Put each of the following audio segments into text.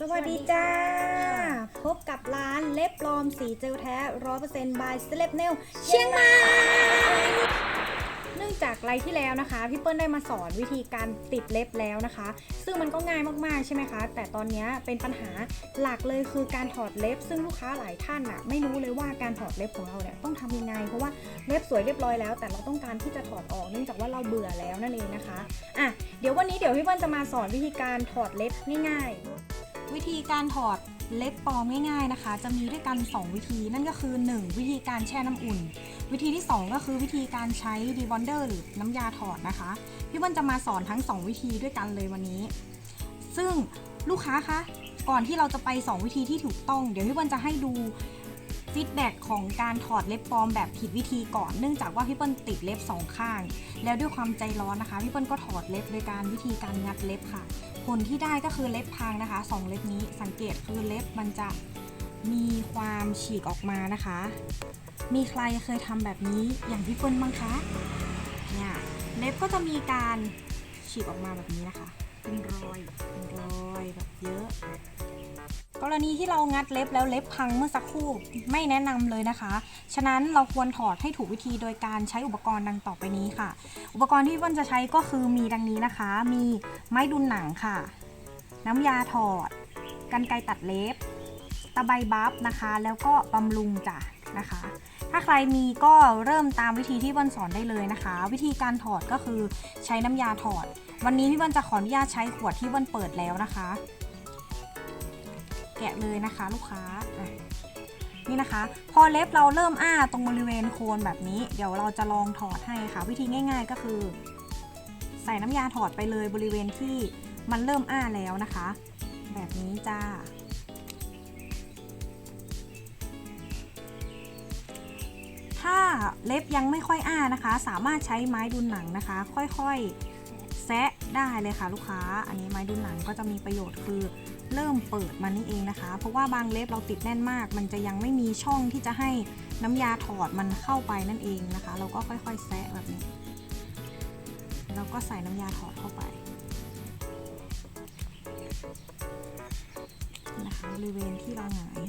สวัสดีจ้า พบกับร้านเล็บปลอมสีเจลแท้ร้อยเปอร์เซ็นต์บายเซเลบเนลเชียงใหม่เนื่องจากไลฟ์ที่แล้วนะคะ พี่เปิ้ลได้มาสอนวิธีการติดเล็บแล้วนะคะ ซึ่งมันก็ง่ายมากๆใช่ไหมคะ แต่ตอนนี้เป็นปัญหาหลักเลยคือการถอดเล็บ ซึ่งลูกค้าหลายท่านอะไม่รู้เลยว่าการถอดเล็บของเราเนี่ยต้องทำยังไง เพราะว่าเล็บสวยเรียบร้อยแล้ว แต่เราต้องการที่จะถอดออกเนื่องจากว่าเราเบื่อแล้วนั่นเองนะคะอะเดี๋ยววันนี้เดี๋ยวพี่เปิ้ลจะมาสอนวิธีการถอดเล็บง่าย ๆ วิธีการถอดเล็บปลอมง่ายๆนะคะ จะมีด้วยกัน 2 วิธีนั่นก็คือ 1 วิธีการแช่น้ำอุ่น วิธีที่ 2 ก็คือวิธีการใช้ดีบอนเดอร์หรือน้ำยาถอดนะคะ พี่เบิ้ลจะมาสอนทั้ง 2 วิธีด้วยกันเลยวันนี้ ซึ่งลูกค้าคะก่อนที่เราจะไป 2 วิธีที่ถูกต้อง เดี๋ยวพี่เบิ้ลจะให้ดู ฟีดแบ็กของการถอดเล็บปลอมแบบผิดวิธีก่อน เนื่องจากว่าพี่เปิ้ลติดเล็บสองข้าง แล้วด้วยความใจร้อนนะคะพี่เปิ้ลก็ถอดเล็บโดยการวิธีการงัดเล็บค่ะ ผลที่ได้ก็คือเล็บพังนะคะสองเล็บนี้สังเกตคือเล็บมันจะมีความฉีกออกมานะคะ มีใครเคยทำแบบนี้อย่างพี่เปิ้ลบ้างคะเนี่ยเล็บก็จะมีการฉีกออกมาแบบนี้นะคะ เป็นรอยเป็นรอยแบบเยอะ กรณีที่เรางัดเล็บแล้วเล็บพังเมื่อสักครู่ไม่แนะนำเลยนะคะ ฉะนั้นเราควรถอดให้ถูกวิธีโดยการใช้อุปกรณ์ดังต่อไปนี้ค่ะ อุปกรณ์ที่วันจะใช้ก็คือมีดังนี้นะคะ มีไม้ดุนหนังค่ะ น้ำยาถอด กันไกรตัดเล็บ ตะไบบัฟนะคะ แล้วก็บำรุงจ้ะนะคะ ถ้าใครมีก็เริ่มตามวิธีที่วันสอนได้เลยนะคะ วิธีการถอดก็คือใช้น้ำยาถอด วันนี้พี่วันจะขออนุญาตใช้ขวดที่วันเปิดแล้วนะคะ แกะเลยนะคะลูกค้านี่นะคะ พอเล็บเราเริ่มอ้าตรงบริเวณโคนแบบนี้ เดี๋ยวเราจะลองถอดให้ค่ะ วิธีง่าย ๆ ก็คือ ใส่น้ำยาถอดไปเลยบริเวณที่มันเริ่มอ้าแล้วนะคะ แบบนี้จ้าถ้าเล็บยังไม่ค่อยอ้านะคะ สามารถใช้ไม้ดุนหนังนะคะ ค่อยๆ แซะได้เลยค่ะลูกค้า อันนี้ไม้ดุนหนังก็จะมีประโยชน์คือเริ่มเปิดมานี่เองนะคะ เพราะว่าบางเล็บเราติดแน่นมาก มันจะยังไม่มีช่องที่จะให้น้ำยาถอดมันเข้าไปนั่นเองนะคะ เราก็ค่อยๆแซะแบบนี้ แล้วก็ใส่น้ำยาถอดเข้าไปนะคะบริเวณที่เราหงาย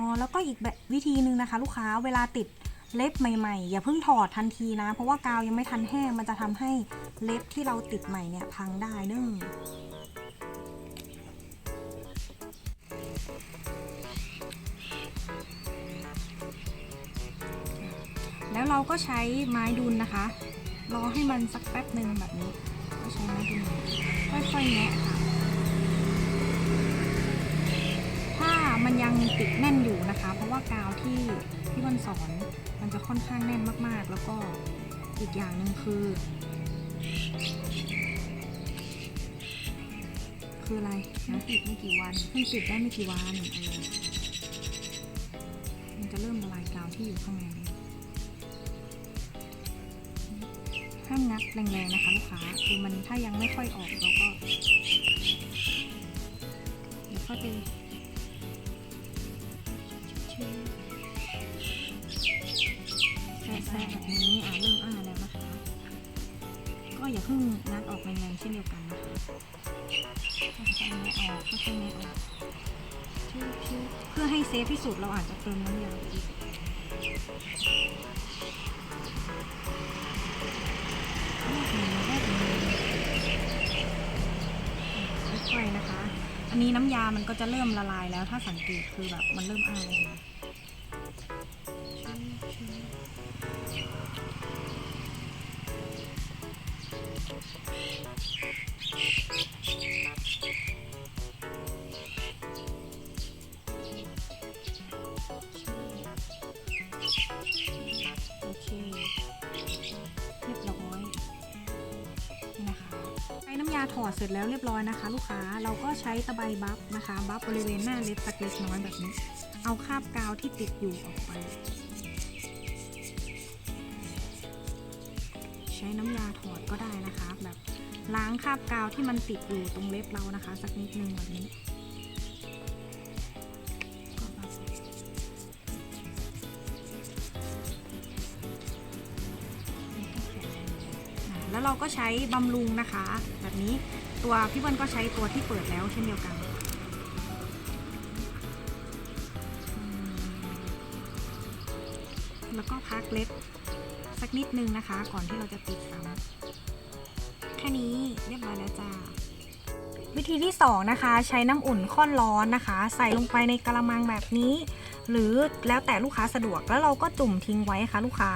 อ๋อแล้วก็อีกแบบวิธีหนึ่งนะคะ ลูกค้าเวลาติดเล็บใหม่ๆ อย่าเพิ่งถอดทันทีนะ เพราะว่ากาวยังไม่ทันแห้งมันจะทำให้เล็บที่เราติดใหม่เนี่ยพังได้เด้อแล้วเราก็ใช้ไม้ดุลนะคะ รอให้มันสักแป๊บหนึ่งแบบนี้ ก็ใช้ไม้ดุลค่อยๆแงะค่ะ ถ้ามัน ยังติดแน่นอยู่นะคะ เพราะว่ากาวที่ที่วันสอนมันจะค่อนข้างแน่นมากๆ แล้วก็อีกอย่างหนึ่งคือ คืออะไรเพิ่งนะติดไม่กี่วันเพิ่งติดได้ไม่กี่วันมันจะเริ่มละลายกาวที่อยู่ข้างในห้ามงัดแรงๆนะคะลูกค้าคือมันถ้ายังไม่ค่อยออกเราก็เดี๋ยวค่อย ไปแซะๆแบบนี้อ่าเริ่มอ้าแล้วนะคะ ก็อย่าเพิ่งงัดออกแรงๆเช่นเดียวกันนะคะค่อยๆแงะออกค่อยๆแงะออกชิวๆเพื่อให้เซฟที่สุดเราอาจจะเติมน้ำยาอีกค่อยๆนะคะ อันนี้น้ำยามันก็จะเริ่มละลายแล้วถ้าสังเกตคือแบบมันเริ่มอ้าเลย ยาถอดเสร็จแล้วเรียบร้อยนะคะ ลูกค้าเราก็ใช้ตะไบบัฟนะคะบัฟบริเวณหน้าเล็บสักเล็กน้อยแบบนี้ เอาคราบกาวที่ติดอยู่ออกไป ใช้น้ำยาถอดก็ได้นะคะ แบบล้างคราบกาวที่มันติดอยู่ตรงเล็บเรานะคะ สักนิดนึงแบบนี้ เราก็ใช้บำรุงนะคะ แบบนี้ตัวพี่เปิ้ลก็ใช้ตัวที่เปิดแล้วเช่นเดียวกันแล้วก็พักเล็บสักนิดนึงนะคะ ก่อนที่เราจะติดซ้ำแค่นี้เรียบร้อยแล้วจ้าวิธีที่ 2 นะคะ ใช้น้ำอุ่นข้นร้อนนะคะ ใส่ลงไปในกระมังแบบนี้ หรือแล้วแต่ลูกค้าสะดวกแล้วเราก็จุ่มทิ้งไว้ค่ะลูกค้า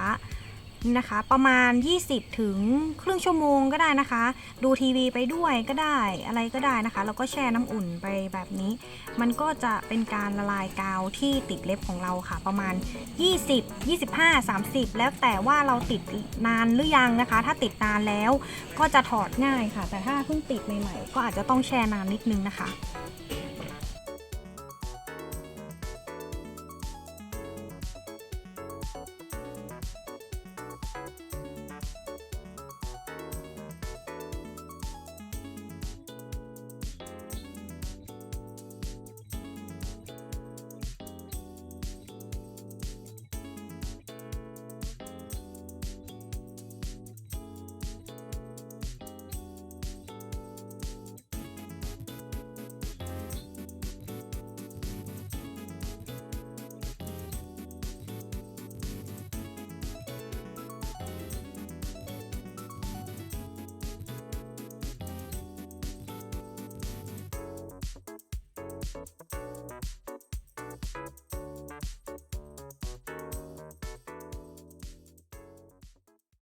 นี่นะคะ ประมาณ 20 ถึงครึ่งชั่วโมงก็ได้นะคะ ดูทีวีไปด้วยก็ได้อะไรก็ได้นะคะ แล้วก็แช่น้ำอุ่นไปแบบนี้ มันก็จะเป็นการละลายกาวที่ติดเล็บของเราค่ะ ประมาณ 20 25 30 แล้วแต่ว่าเราติดนานหรือยังนะคะ ถ้าติดนานแล้วก็จะถอดง่ายค่ะ แต่ถ้าเพิ่งติดใหม่ๆก็อาจจะต้องแช่นานนิดนึงนะคะ